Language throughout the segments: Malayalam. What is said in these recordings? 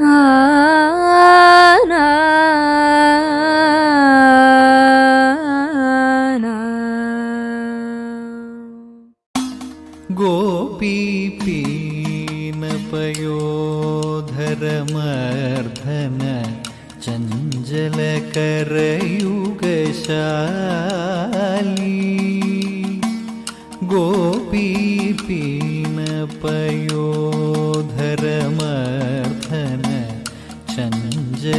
啊。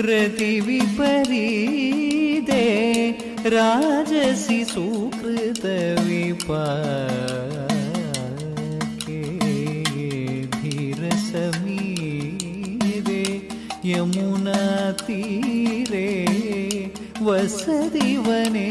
ధృతి విపరీదే రాజసి సుకృత విపాకే ధీర సమీరే యమునా తీరే వసది వనే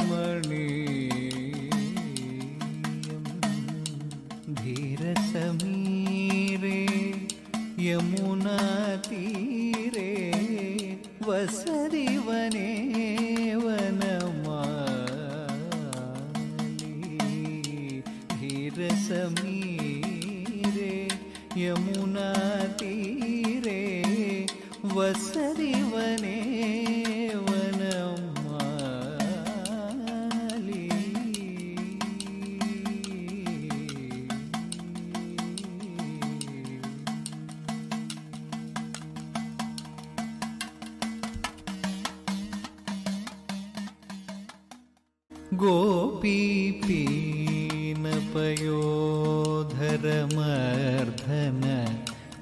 यमुनातीरे वसति वने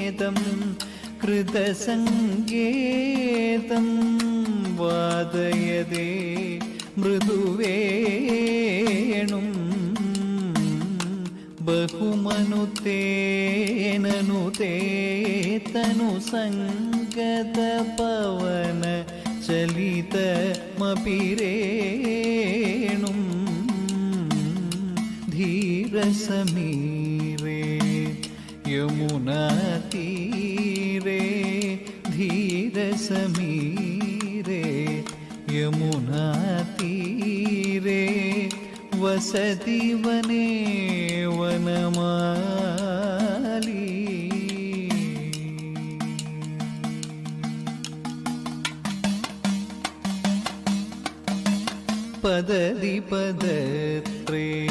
नामसमेतं कृतसङ्गेतं वादयदे मृदुवेणुं बहुमनुतेननुते तनुसङ्गतपवन चलितमपि रेणुं धीरसमीरे യമുനാ ധീര സമീരേ യമുനാ വസതി വനേ വനമാലി. പദതി പദത്രേ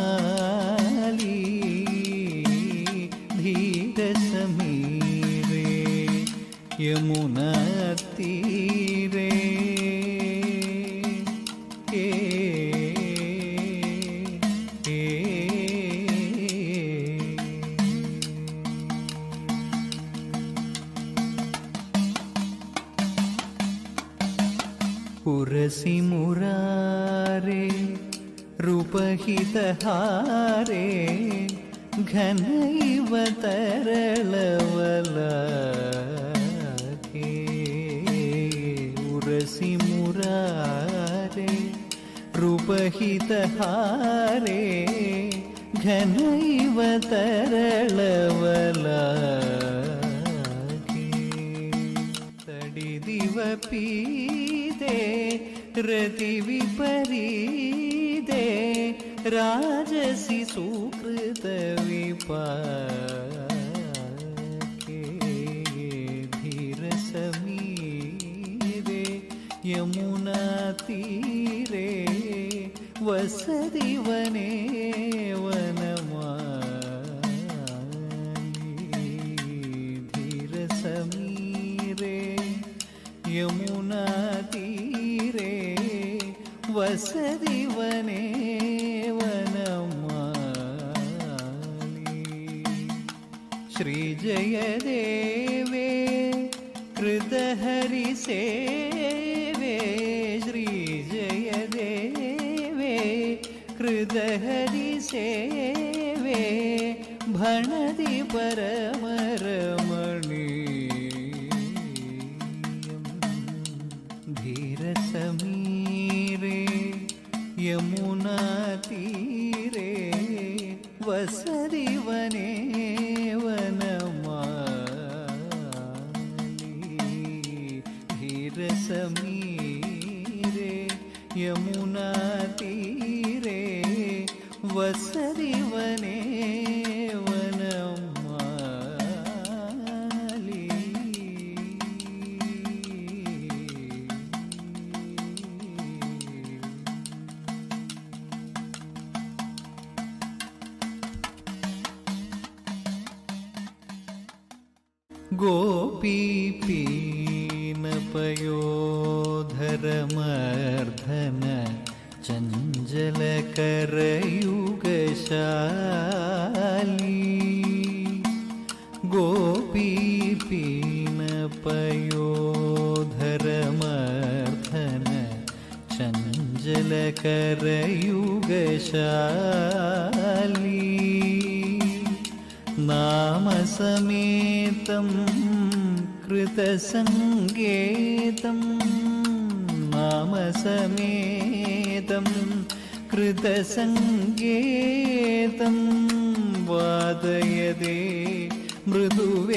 यमुना तीरे ए, ए, पुरसि मुरारे रूपहितहारे घन रूपहितहारे घनैव तरलवलाके तडिदिवपीदे रतिविपरीदे राजसि सुकृतविपाके धीरसमीरे यमुनातीरे वसति वने വസതിവനേ വനമാധീരസമീരേ യമുനാതീരേ വസതിവനേ വനമാലി ശ്രീജയദേവേ कृतहरिसेवे श्रीज कृतहरिसेवे भणति परमरमणीयम् धीरसमीरे यमुनातीरे वसति वने वनमाली। धीरसमीरे यमुनातीरे வசரி चञ्चलकरयुगशाली नामसमेतं कृतसङ्गेतं नामसमेतं कृतसङ्गेतं वादयदे मृदुवेणुं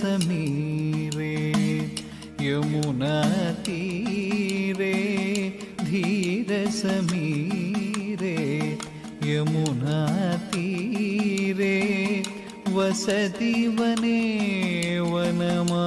धीरसमीरे यमुनातीरे धीरसमीरे यमुनातीरे वसति वने वनमा